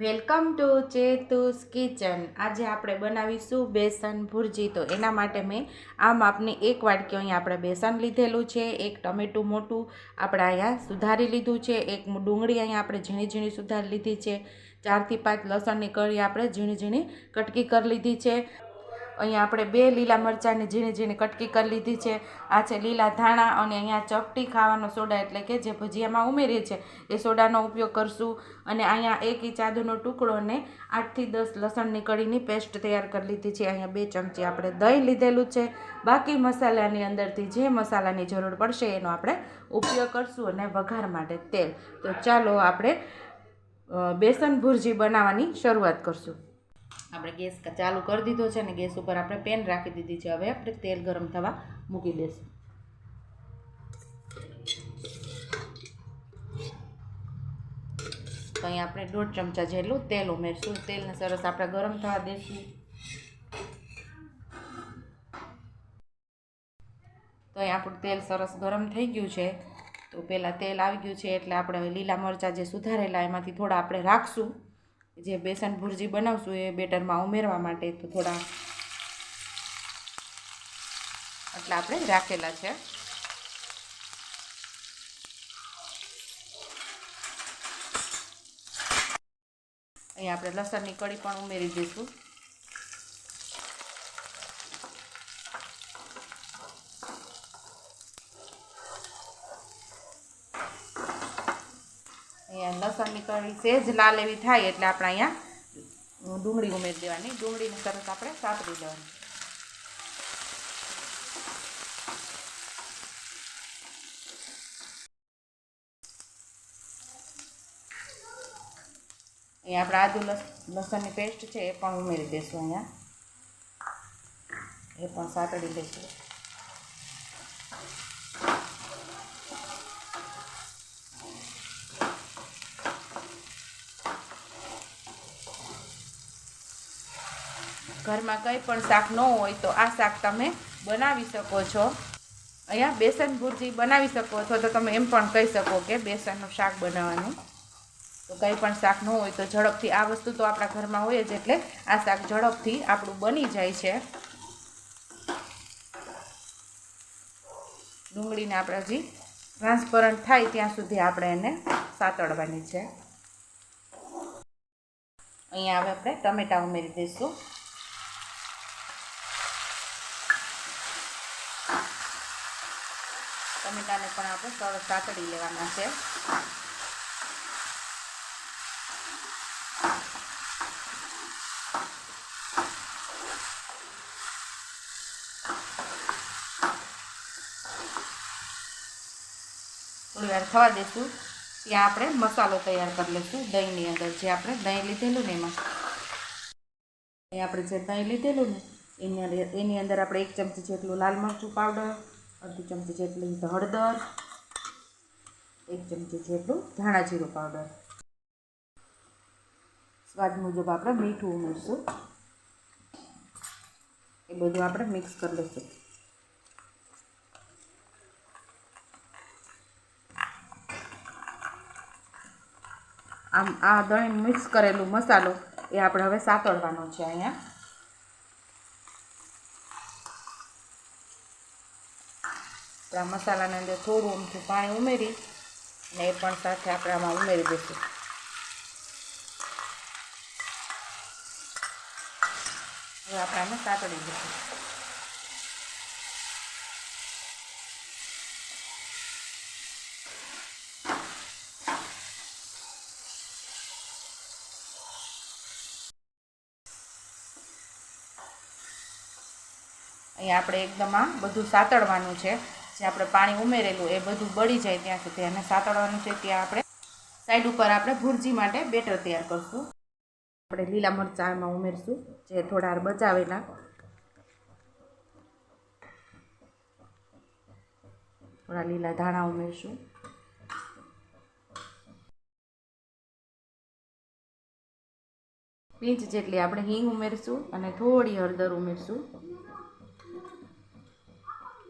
Welcome to ચેતુસ kitchen. આજે આપણે બનાવીશું બેસન ભુરજી. તો એના માટે મેં આ માપની એક વાટકી અહીંયા આપણે બેસન લીધેલું છે, એક ટમેટું મોટું આપણે અહીંયા સુધારી લીધું છે, એક ડુંગળી અહીંયા આપણે ઝીણી ઝીણી સુધારી લીધી છે, ચારથી પાંચ લસણની કળી આપણે ઝીણી ઝીણી કટકી કરી લીધી છે. અહીંયા આપણે બે લીલા મરચાંની ઝીણી ઝીણી કટકી કરી લીધી છે. આ છે લીલા ધાણા અને અહીંયા ચપટી ખાવાનો સોડા એટલે કે જે ભજીયામાં ઉમેરીએ છીએ, એ સોડાનો ઉપયોગ કરશું. અને અહીંયા એક ઇંચ આદુનો ટુકડો અને આઠથી દસ લસણની કળીની પેસ્ટ તૈયાર કરી લીધી છે. અહીંયા બે ચમચી આપણે દહીં લીધેલું છે. બાકી મસાલાની અંદરથી જે મસાલાની જરૂર પડશે એનો આપણે ઉપયોગ કરશું અને વઘાર માટે તેલ. તો ચાલો આપણે બેસન ભુરજી બનાવવાની શરૂઆત કરશું. આપણે ગેસ ચાલુ કરી દીધો છે અને ગેસ ઉપર આપણે પેન રાખી દીધી છે. હવે આપણે તેલ ગરમ થવા મૂકી દઈશું તો અહીં આપણે દોઢ ચમચા જેટલું તેલ ઉમેરશું. તેલને સરસ આપણે ગરમ થવા દઈશું તો અહીં આપણું તેલ સરસ ગરમ થઈ ગયું છે. તો પહેલાં તેલ આવી ગયું છે એટલે આપણે હવે લીલા મરચાં જે સુધારેલા એમાંથી થોડા આપણે રાખશું. જે બેસન ભુરજી બનાવશું એ બેટરમાં ઉમેરવા માટે તો થોડા એટલે આપણે રાખેલા છે. અહીંયા આપણે લસણની કળી પણ ઉમેરી દઈશું. અહીંયા લસણની કળી સેજ લાલ એવી થાય એટલે આપણે અહીંયા ડુંગળી ઉમેરી દેવાની. ડુંગળીને સરસ આપણે સાતરી દેવાની અહીંયા આપણે આદુ લસ, લસણની પેસ્ટ છે એ પણ ઉમેરી દઈશું અહીંયા. એ પણ સાતડી દઈશું ઘરમાં કંઈ પણ શાક ન હોય તો આ શાક તમે બનાવી શકો છો. અહીંયા બેસન ભુરજી બનાવી શકો છો તો તમે એમ પણ કહી શકો કે બેસનનું શાક બનાવવાનું. તો કંઈ પણ શાક ન હોય તો ઝડપથી આ વસ્તુ તો આપણા ઘરમાં હોય જ એટલે આ શાક ઝડપથી આપણું બની જાય છે. ડુંગળીને આપણે હજી ટ્રાન્સપરન્ટ થાય ત્યાં સુધી આપણે એને સાતળવાની છે. અહીંયા હવે આપણે ટમેટાં ઉમેરી દઈશું ટમેટાને પણ આપણે સરસ સાતળી લેવાના છે. થોડી વાર થવા દઈશું ત્યાં આપણે મસાલો તૈયાર કરી લઈશું દહીંની અંદર. જે આપણે દહીં લીધેલું ને એમાં. એ આપણે જે દહીં લીધેલું ને, એની એની અંદર આપણે એક ચમચી જેટલું લાલ મરચું પાવડર અડધી ચમચી જેટલી હળદર એક ચમચી જેટલું ધાણા જીરું પાવડર સ્વાદ મુજબ આપણે મીઠું ઉમેરશું. એ બધું આપણે મિક્સ કરી લઈશું. આમ આ દહીં મિક્સ કરેલું મસાલો એ આપણે હવે સાતળવાનો છે અહીંયા. આ મસાલાની અંદર થોડું અમથું પાણી ઉમેરી ને એ પણ સાથે આપણે આમાં ઉમેરી દઈશું. હવે આપણે આને સાતડી દઈશું. અહીંયા આપણે એકદમ આ બધું સાતડવાનું છે. જે આપણે પાણી ઉમેરેલું, એ બધું બળી જાય ત્યાં સુધી અને સાતળવાનું છે ત્યાં આપણે સાઈડ ઉપર આપણે ભુરજી માટે બેટર તૈયાર કરશું. આપણે લીલા મરચાં એમાં ઉમેરશું, જે થોડા બચાવેલા. થોડા લીલા ધાણા ઉમેરશું. પીંચ જેટલી આપણે હિંગ ઉમેરશું અને થોડી હળદર ઉમેરશું.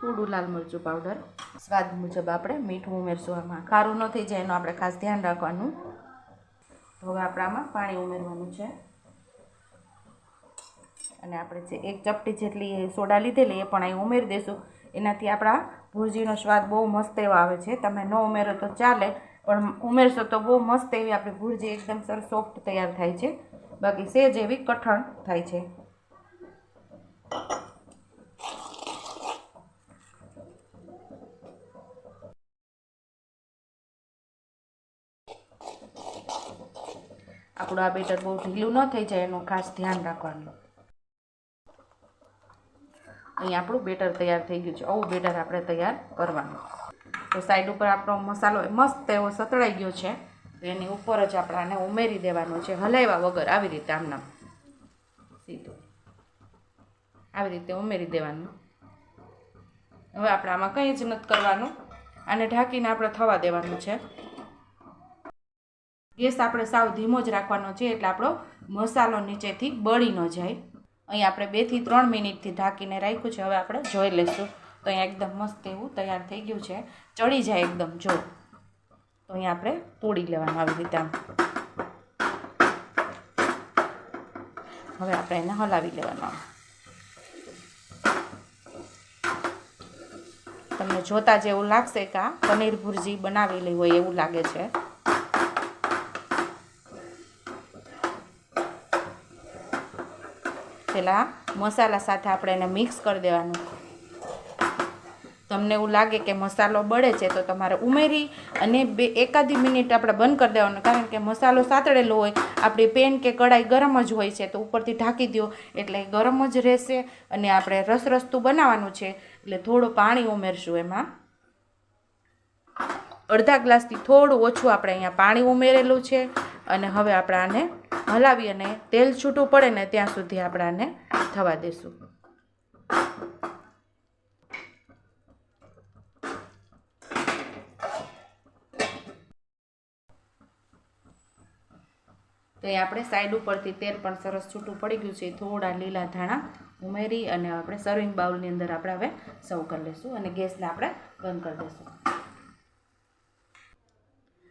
થોડું લાલ મરચું પાવડર સ્વાદ મુજબ આપણે મીઠું ઉમેરશું આમાં. ખારું ન થઈ જાય એનું આપણે ખાસ ધ્યાન રાખવાનું. હવે આપણામાં પાણી ઉમેરવાનું છે. અને આપણે જે એક ચપટી જેટલી સોડા લીધેલી એ પણ અહીં ઉમેરી દઈશું. એનાથી આપણા ભુરજીનો સ્વાદ બહુ મસ્ત એવો આવે છે. તમે ન ઉમેરો તો ચાલે, પણ ઉમેરશો તો બહુ મસ્ત એવી આપણી ભુરજી એકદમ સર સોફ્ટ તૈયાર થાય છે. બાકી સેજ એવી કઠણ થાય છે. આપણું આ બેટર બહુ ઢીલું ન થઈ જાય, એનું ખાસ ધ્યાન રાખવાનું. અહીં આપણું બેટર તૈયાર થઈ ગયું છે. આવું બેટર આપણે તૈયાર કરવાનું. તો સાઈડ ઉપર આપણો મસાલો મસ્ત એવો સતળાઈ ગયો છે. એની ઉપર જ આપણાને ઉમેરી દેવાનો છે. હલાવ્યા વગર આવી રીતે આમના. સીધું. આવી રીતે ઉમેરી દેવાનું. હવે આપણે આમાં કંઈ જ નથી કરવાનું. આને ઢાંકીને આપણે થવા દેવાનું છે. ગેસ આપણે સાવ ધીમો જ રાખવાનો છે એટલે આપણો મસાલો નીચેથી બળી ન જાય. અહીં આપણે બેથી ત્રણ મિનિટથી ઢાંકીને રાખ્યું છે. હવે આપણે જોઈ લઈશું. તો અહીંયા એકદમ મસ્ત એવું તૈયાર થઈ ગયું છે. ચડી જાય એકદમ, જો. તો અહીંયા આપણે તોડી લેવાનું આવી રીતે હવે આપણે એને હલાવી લેવાનું તમને જોતા જ એવું લાગશે કે આ પનીર ભુરજી બનાવેલી હોય એવું લાગે છે. પેલા મસાલા સાથે આપણે એને મિક્સ કરી દેવાનું. તમને એવું લાગે કે મસાલો બળે છે તો તમારે ઉમેરી અને બે એકાદી મિનિટ આપણે બંધ કરી દેવાનું. કારણ કે મસાલો સાતળેલો હોય, આપણી પેન કે કઢાઈ ગરમ જ હોય છે તો ઉપરથી ઢાંકી દો એટલે ગરમ જ રહેશે અને આપણે રસ રસતું બનાવવાનું છે એટલે થોડું પાણી ઉમેરશું એમાં. અડધા ગ્લાસથી થોડું ઓછું આપણે અહીંયા પાણી ઉમેરેલું છે. અને હવે આપણે આને હલાવી અને તેલ છૂટું પડે ને ત્યાં સુધી આપણે આને થવા દઈશું તો એ આપણે સાઈડ ઉપરથી તેલ પણ સરસ છૂટું પડી ગયું છે. થોડા લીલા ધાણા ઉમેરી અને આપણે સર્વિંગ બાઉલની અંદર આપણે હવે સર્વ કરી લઈશું અને ગેસને આપણે બંધ કરી દઈશું